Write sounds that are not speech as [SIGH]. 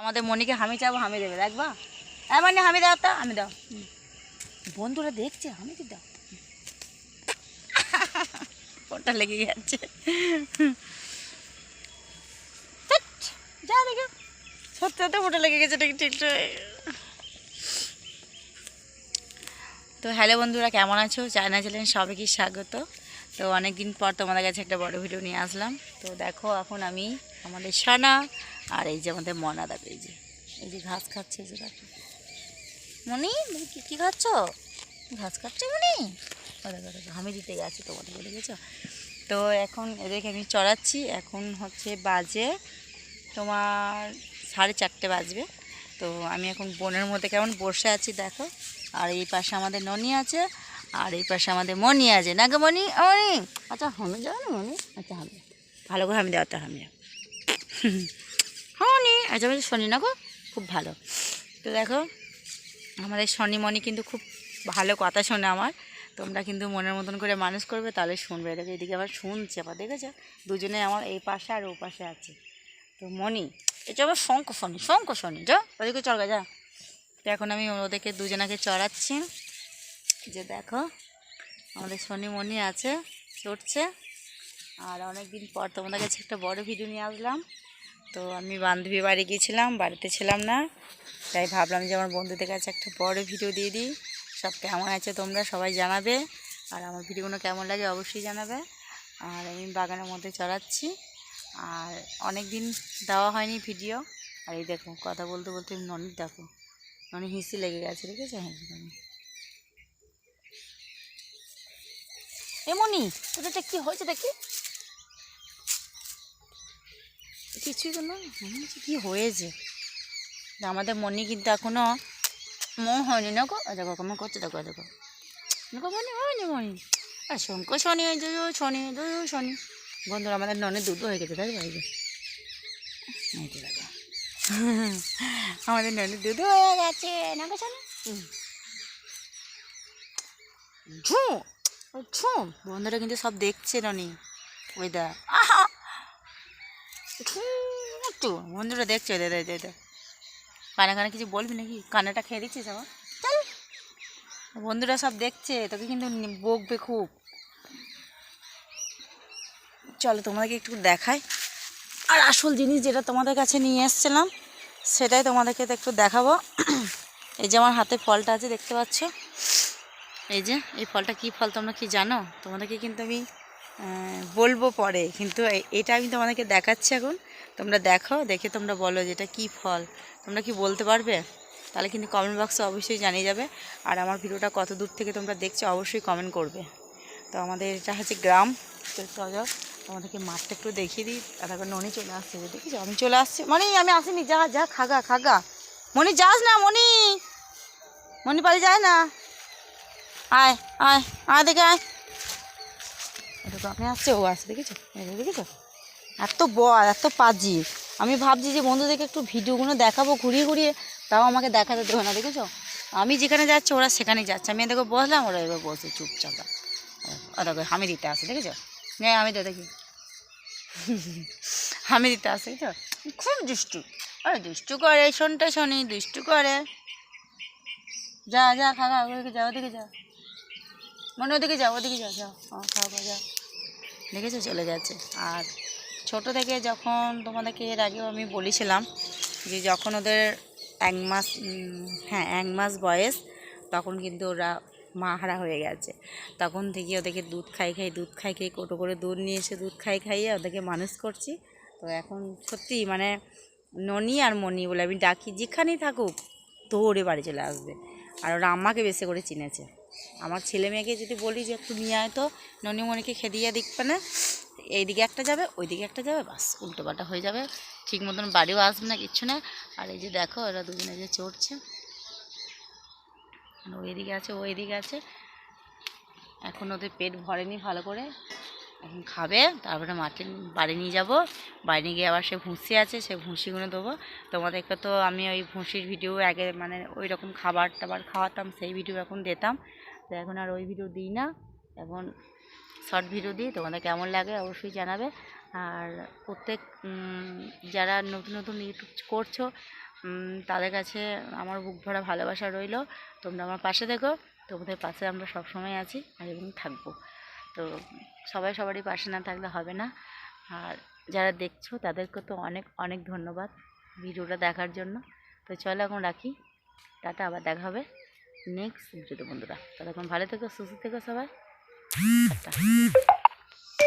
আমাদের মনিকে হামি চাবো হামি দেবে দেখবা হ্যাঁ মানে হামি দাও তো আমি দাও বন্ধুরা দেখছে হামি কি দাও ওটা লেগে যাচ্ছে যা দেখো। সত্যি সত্যি ফোটা লেগে গেছে ঠিক ঠিক তো হ্যালো বন্ধুরা কেমন আছো? চায়না চ্যানেল সবাইকে স্বাগত। তো অনেক দিন পর তোমাদের কাছে একটা বড় ভিডিও নিয়ে আসলাম। তো দেখো এখন আমি আমাদের সানা আর এই যে আমাদের মনা দেখো এই যে এই যে ঘাস খাচ্ছে যে দেখো। মনি কী কী খাচ্ছ? ঘাস খাচ্ছে মনি? আমি দিতে গেছি তোমাদের, বলে গেছো? তো এখন এদেরকে আমি চড়াচ্ছি, এখন হচ্ছে বাজে তোমার সাড়ে চারটে বাজবে। তো আমি এখন বনের মধ্যে কেমন বসে আছি দেখো। আর এই পাশে আমাদের ননি আছে, আর এই পাশে আমাদের মনি আছে। না গো মনি? মনি আচ্ছা হামি যাও না মনি? আচ্ছা হামি ভালো করে হামি দেওয়াতে হামি হ্যাঁ মনি আচ্ছা বলছি শনি না গো খুব ভালো। তো দেখো আমাদের শনি মনি কিন্তু খুব ভালো কথা শোনে আমার। তোমরা কিন্তু মনের মতন করে মানুষ করবে তাহলে শুনবে। দেখো এদিকে আবার শুনছে আবার দেখেছ? দুজনে আমার এই পাশে আর ও পাশে আছে। তো মনি এটা আবার শঙ্খ শনি শঙ্খ শনি যা ওদেরকে গা, যা। তো এখন আমি ওদেরকে দুজনাকে চড়াচ্ছি। যে দেখো আমাদের শনি মনি আছে চড়ছে। আর অনেক দিন পর তোমাদের কাছে একটা বড় ভিডিও নিয়ে আসলাম। তো আমি বান্ধবী বাড়ি গিয়েছিলাম, বাড়িতে ছিলাম না। তাই ভাবলাম যে আমার বন্ধুদের কাছে একটা বড় ভিডিও দিয়ে দিই। সব কেমন আছে তোমরা সবাই জানাবে। আর আমার ভিডিওগুলো কেমন লাগে অবশ্যই জানাবে। আর আমি বাগানের মধ্যে চড়াচ্ছি। আর অনেক দিন দেওয়া হয়নি ভিডিও। আর এই দেখো, কথা বলতে বলতে ননির দেখো, ননি হিসি লেগে গেছে দেখেছ হ্যাঁ ননি। এমনই তোদেরটা কি হয়েছে দেখি? কিছুই হচ্ছে কী হয়েছে। আমাদের মনি কিন্তু এখনও মন হয়নি, না গো? দেখো কেমন করছে, দেখো দেখো। দেখো, মনি হয়নি মনি। আর শঙ্কর, শনি হয়ে যাবে শনি দুই শনি। বন্ধুরা, আমাদের ননের দুটো হয়ে গেছে তাই বাইরে আমাদের ননের দুধ হয়ে গেছে, না গো, শনি? ঝু ঝু বন্ধুরা কিন্তু সব দেখছে, ননি। ওই দা আহা! একটু, বন্ধুরা দেখছে, দে দে কানে কানে কিছু বলবি নাকি? কানেটা খেয়ে দিচ্ছিস আবার? চল। বন্ধুরা সব দেখছে, তোকে কিন্তু বকবে খুব। চলো, তোমাদেরকে একটু দেখাই। আর আসল জিনিস যেটা তোমাদের কাছে নিয়ে এসছিলাম, সেটাই তোমাদেরকে একটু দেখাবো। এই যে আমার হাতে ফলটা আছে, দেখতে পাচ্ছ? এই যে, এই ফলটা কি ফল তোমরা কি জানো? তোমাদেরকে কিন্তু আমি বলব পরে। কিন্তু এটা আমি তোমাদেরকে দেখাচ্ছি এখন। তোমরা দেখো, দেখে তোমরা বলো যে এটা কী ফল। তোমরা কি বলতে পারবে? তাহলে কিন্তু কমেন্ট বক্সে অবশ্যই জানিয়ে যাবে। আর আমার ভিডিওটা কত দূর থেকে তোমরা দেখছ অবশ্যই কমেন্ট করবে। তো আমাদের এটা হচ্ছে গ্রাম। চলো, তোমাদেরকে মাঠটা একটু দেখিয়ে দিই। তারপর ননি চলে আসছে দেখিস আমি চলে আসছি। মনি, আমি আসিনি। যা যা, খাগা খাগা। মনি, যাস না, মনি। মনি পালিয়ে যায় না। আয় আয় আয়, দেখে আয়। আমি আসছে ও আসছে দেখেছ? দেখেছ? এত বল এত পাজি। আমি ভাবছি যে বন্ধুদেরকে একটু ভিডিওগুলো দেখাবো ঘুরিয়ে ঘুরিয়ে, তাও আমাকে দেখাতে দেবে না, দেখেছ? আমি যেখানে যাচ্ছি, ওরা সেখানেই যাচ্ছে। আমি দেখো বসলাম, ওরা এবার বসে চুপচাপ। দেখো আমি দিতে আসে, দেখেছ? হ্যাঁ আমি তো দেখি। [LAUGHS] আমি দিতে আসে তো খুব দুষ্টু। আরে, দুষ্টু করে, শোনটা শোনি, দুষ্টু করে। যা যা খাওয়া ওদিকে যা ওদিকে যা। মনে ওদিকে যাও ওদিকে যাও যাও। হ্যাঁ খাওয়া যাও। দেখেছ, চলে যাচ্ছে। আর ছোট থেকে যখন তোমাদেরকে এর আগেও আমি বলেছিলাম যে যখন ওদের এক মাস হ্যাঁ এক মাস বয়স, তখন কিন্তু ওরা মাহারা হয়ে গেছে। তখন থেকে ওদেরকে দুধ খাই খাই, দুধ খাই খাই, কোটো করে দুধ নিয়ে এসে দুধ খাই, খাইয়ে ওদেরকে মানুষ করছি। তো এখন সত্যি মানে ননি আর মনি বলে আমি ডাকি, যেখানেই থাকুক দৌড়ে বাড়ি চলে আসবে। আর ওরা আম্মাকে বেশি করে চিনেছে। আমার ছেলে মেয়েকে যদি বলি যে, একটু নিয়ে আয় তো, ননিমণিকে খেদিয়ে দেখবে না এইদিকে একটা যাবে, ওইদিকে একটা যাবে, বাস উল্টো পাল্টা হয়ে যাবে, ঠিক মতন বাড়িও আসবে না, কিচ্ছু না। আর এই যে দেখো, ওরা দুজনে যে চড়ছে। আর ও এদিকে আছে, ও এদিকে আছে। এখন ওদের পেট ভরেনি ভালো করে। এখন খাবে, তারপরে মাঠে বাড়ি নিয়ে যাব। বাড়ি নিয়ে গিয়ে আবার সে ভুসি আছে, সে ভুসিগুলো দেবো। তোমাদেরকে তো আমি ওই ভুসির ভিডিও আগে মানে ওই রকম খাবার টাবার খাওয়াতাম, সেই ভিডিও এখন দিতাম। তো এখন আর ওই ভিডিও দিই না। এখন শর্ট ভিডিও দিই, তোমাদের কেমন লাগে অবশ্যই জানাবে। আর প্রত্যেক যারা নতুন নতুন ইউটিউব করছ তাদের কাছে আমার বুক ভরা ভালোবাসা রইল। তোমরা আমার পাশে দেখো তোমাদের পাশে আমরা সবসময় আছি আর এবং থাকব। তো সবাই সবারই পাশে না থাকলে হবে না। আর যারা দেখছ, তাদেরকে তো অনেক অনেক ধন্যবাদ ভিডিওটা দেখার জন্য। তো চলো এখন রাখি। টাটা, আবার দেখা হবে। নেক্সট ভিডিওতে বন্ধুরা। ততক্ষণ ভালো থেকো সুস্থ থেকো সবাই।